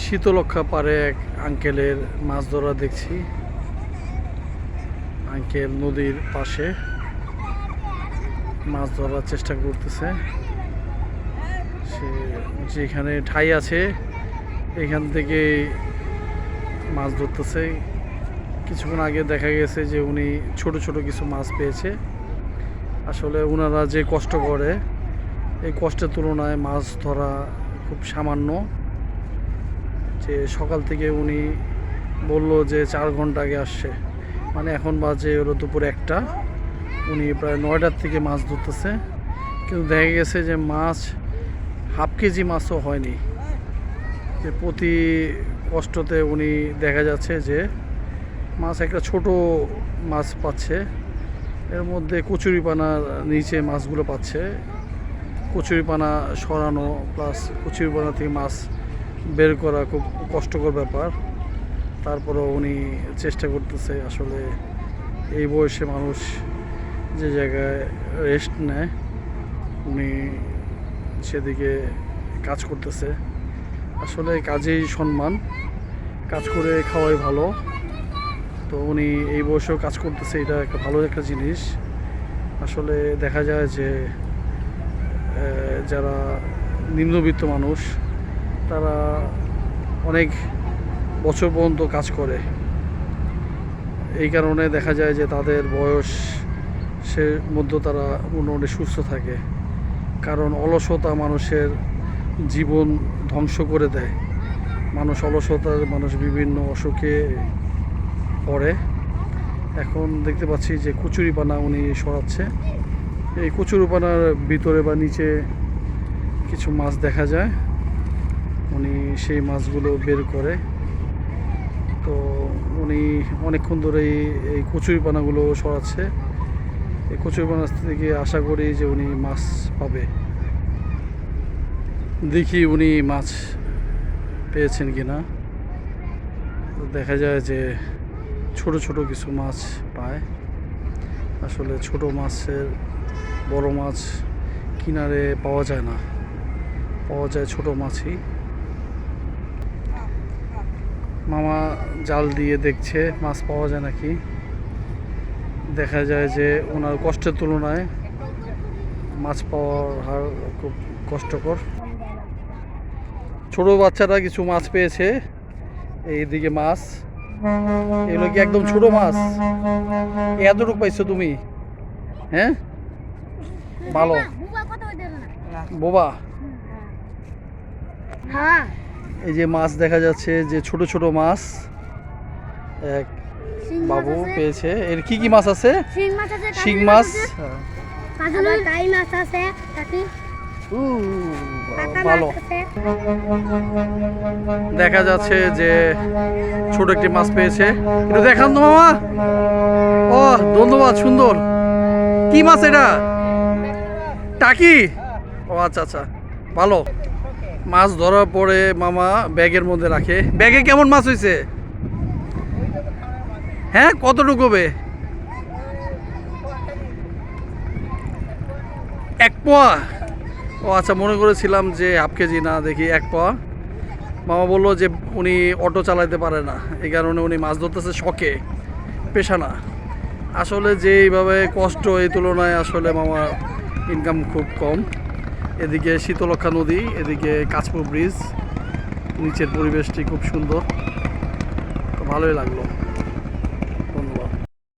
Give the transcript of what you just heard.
শীতলক্ষা পারে এক আঙ্কেলের মাছ ধরা দেখছি। আঙ্কেল নদীর পাশে মাছ ধরার চেষ্টা করতেছে। সে যেখানে ঠাই আছে, এখান থেকে মাছ ধরতেছে। কিছুক্ষণ আগে দেখা গেছে যে উনি ছোট ছোট কিছু মাছ পেয়েছে। আসলে ওনারা যে কষ্ট করে, এই কষ্টের তুলনায় মাছ ধরা খুব সামান্য। যে সকাল থেকে উনি বলল যে চার ঘণ্টা আগে আসছে। মানে এখন বাজে হলো দুপুর একটা। উনি প্রায় নয়টার থেকে মাছ ধরতেছে। কিন্তু দেখা গেছে যে মাছ, হাফ কেজি মাছও হয়নি। যে প্রতি কষ্টতে উনি দেখা যাচ্ছে যে মাছ একটা ছোট মাছ পাচ্ছে। এর মধ্যে কচুরিপানার নিচে মাছগুলো পাচ্ছে। কচুরিপানা সরানো প্লাস কচুরিপানা থেকে মাছ বের করা খুব কষ্টকর ব্যাপার। তারপরেও উনি চেষ্টা করতেছে আসলে এই বয়সে মানুষ যে জায়গায় রেস্ট নেয়, উনি সেদিকে কাজ করতেছে। আসলে কাজেই সম্মান, কাজ করে খাওয়াই ভালো। তো উনি এই বয়সেও কাজ করতেছে, এটা একটা ভালো একটা জিনিস। আসলে দেখা যায় যে যারা নিম্নবিত্ত মানুষ তারা অনেক বছর পর্যন্ত কাজ করে। এই কারণে দেখা যায় যে তাদের বয়স সে মধ্যে তারা মোটামুটি সুস্থ থাকে। কারণ অলসতা মানুষের জীবন ধ্বংস করে দেয়। মানুষ অলসতার মানুষ বিভিন্ন অসুখে পড়ে। এখন দেখতে পাচ্ছি যে কচুরিপানা উনি সরাচ্ছে। এই কচুরিপানার ভিতরে বা নিচে কিছু মাছ দেখা যায়। উনি সেই মাছগুলো বের করে। তো উনি অনেকক্ষণ ধরে এই কচুরিপানাগুলো সরাচ্ছে এই কচুরিপানা থেকে আশা করি যে উনি মাছ পাবে। দেখি উনি মাছ পেয়েছেন কি না দেখা যায় যে ছোট ছোট কিছু মাছ পায়। আসলে ছোট মাছের বড় মাছ কিনারে পাওয়া যায় না। পাওয়া যায় ছোট মাছই। মামা জাল দিয়ে দেখছে মাছ পাওয়া যায় নাকি? দেখা যায় যে ওনার কষ্টের তুলনায় মাছ পাওয়ার হার খুব কষ্টকর। ছোট বাচ্চারা কিছু মাছ পেয়েছে এইদিকে মাছ। এগুলো কি একদম ছোট মাছ? এতটুকু পাইছো তুমি? হ্যাঁ? ভালো। বুবা হ্যাঁ। এই যে মাছ দেখা যাচ্ছে যে ছোট ছোট মাছ। এক বাবু পেয়েছে। এর কি কি মাছ আছে? শিং মাছ আছে শিং মাছ? আবার টাই মাছ আছে কাকি। উ, ভালো। দেখা যাচ্ছে যে ছোট একটি মাছ পেয়েছে। একটু দেখান তো মামা। ও ধন্যবাদ সুন্দর। কি মাছ এটা? টাকি? ও আচ্ছা আচ্ছা। ভালো। মাছ ধরার পরে মামা ব্যাগের মধ্যে রাখে। ব্যাগে কেমন মাছ হয়েছে হ্যাঁ কতটুকু এক পোয়া? ও আচ্ছা মনে করেছিলাম যে হাফ কেজি, না দেখি, এক পোয়া। মামা বলল যে উনি অটো চালাতে পারে না, এই কারণে উনি মাছ ধরতেছে শখে, পেশা না। আসলে যে এইভাবে কষ্ট এই তুলনায় আসলে মামা ইনকাম খুব কম। এদিকে শীতলক্ষা নদী এদিকে কাঁচপুর ব্রিজ নিচের পরিবেশটি খুব সুন্দর। ভালোই লাগল।